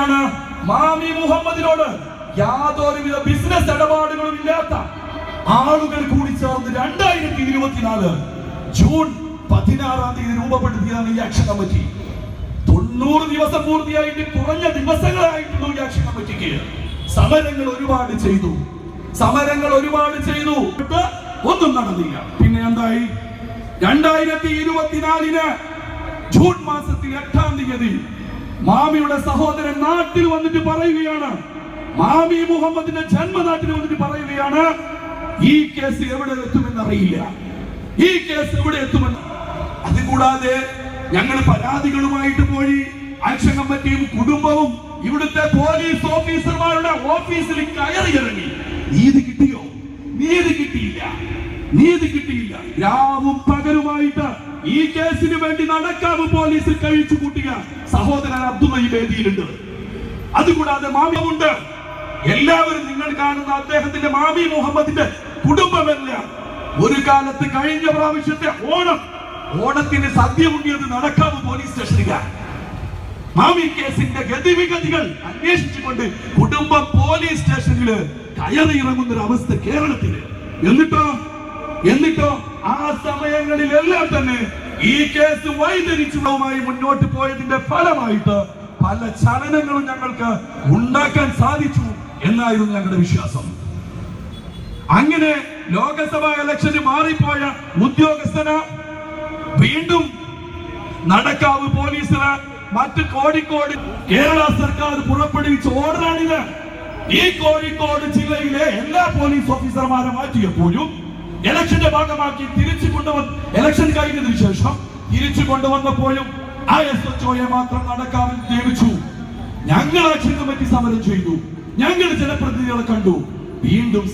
എങ്ങനെയാണ് മാമി മുഹമ്മദിനോട് യാതൊരുവിധ ബിസിനസ് ഇടപാടുകളും ഇല്ലാത്ത ആളുകൾ കൂടി ചേർന്ന് രണ്ടായിരത്തി ഇരുപത്തിനാല് ജൂൺ പതിനാറാം തീയതി രൂപപ്പെടുത്തിയതാണ് ഈ ആക്ഷൻ കമ്മിറ്റി തൊണ്ണൂറ് ദിവസം പൂർത്തിയായിട്ട് കുറഞ്ഞ ദിവസങ്ങളായിട്ടുള്ളൂ ഈ ആക്ഷൻ കമ്മിറ്റിക്ക് സമരങ്ങൾ ഒരുപാട് ചെയ്തു. സമരങ്ങൾ ഒരുപാട് ചെയ്തു. ഒന്നും നടന്നില്ല. പിന്നെ എന്തായി? രണ്ടായിരത്തി ഇരുപത്തിനാലിന് ജൂൺ മാസത്തിൽ എട്ടാം തീയതി മാമിയുടെ സഹോദരൻ നാട്ടിൽ വന്നിട്ട് പറയുകയാണ്. മാമി മുഹമ്മദിന്റെ ജന്മനാട്ടിൽ വന്നിട്ട് പറയുകയാണ് ഈ കേസ് എവിടെ എത്തുമെന്ന് അറിയില്ല ഈ കേസ് എവിടെ എത്തുമെന്ന്. അതുകൂടാതെ ഞങ്ങൾ പരാതികളുമായിട്ട് പോയി ആക്ഷൻ കമ്മിറ്റിയും കുടുംബവും ഇവിടുത്തെ പോലീസ് ഓഫീസർമാരുടെ ഓഫീസിൽ കയറി ഇറങ്ങി നീതി കിട്ടിയോ? നീതി കിട്ടിയില്ല. നീതി കിട്ടിയില്ല. രാവും പകലുമായിട്ട് ഈ കേസിന് വേണ്ടി നടക്കാവ് പോലീസ് കഴിച്ചു കൂട്ടിയ സഹോദരൻ അബ്ദുള്ള ഈ വേദിയിലുണ്ട്. അതുകൂടാതെ മാമിയുണ്ട് എല്ലാവരും നിങ്ങൾ കാണുന്ന അദ്ദേഹത്തിന്റെ മാമി മുഹമ്മദിന്റെ കുടുംബമല്ല ഒരു കാലത്ത് കഴിഞ്ഞ പ്രാവശ്യത്തെ ഓണം ഓണത്തിന് സദ്യ ഉണ്ടിയത് നടക്കാവ് പോലീസ് സ്റ്റേഷനിലാണ്. മാമി കേസിന്റെ ഗതിവിഗതികൾ അന്വേഷിച്ചുകൊണ്ട് കുടുംബം പോലീസ് സ്റ്റേഷനിൽ കയറി ഇറങ്ങുന്ന ഒരു അവസ്ഥ കേരളത്തിൽ എന്നിട്ടോ? സമയങ്ങളിലെല്ലാം തന്നെ ഈ കേസ് വൈതരിച്ചുള്ളതുമായി മുന്നോട്ട് പോയതിന്റെ ഫലമായിട്ട് പല ചലനങ്ങളും ഞങ്ങൾക്ക് ഉണ്ടാക്കാൻ സാധിച്ചു എന്നായിരുന്നു ഞങ്ങളുടെ വിശ്വാസം. അങ്ങനെ ലോകസഭാ ഇലക്ഷന് മാറിപ്പോയ ഉദ്യോഗസ്ഥന വീണ്ടും നടക്കാവ് പോലീസിന് മറ്റ് കോഴിക്കോട് കേരള സർക്കാർ പുറപ്പെടുവിച്ച ഓർഡറാണിത് ഈ കോഴിക്കോട് ജില്ലയിലെ എല്ലാ പോലീസ് ഓഫീസർമാരെ മാറ്റിയപ്പോഴും ഇലക്ഷന്റെ ഭാഗമാക്കി തിരിച്ചു കൊണ്ടുവന്ന് ഇലക്ഷൻ കഴിഞ്ഞതിനു ശേഷം തിരിച്ചു കൊണ്ടുവന്നപ്പോഴും ആ എസ് എച്ച് ഒയെ മാത്രം നടക്കാവിൽ നിയമിച്ചു ഞങ്ങൾ ആക്ഷൻ കമ്മിറ്റി സമരം ചെയ്തു. ഞങ്ങൾ ജനപ്രതിനിധികളെ കണ്ടു. വീണ്ടും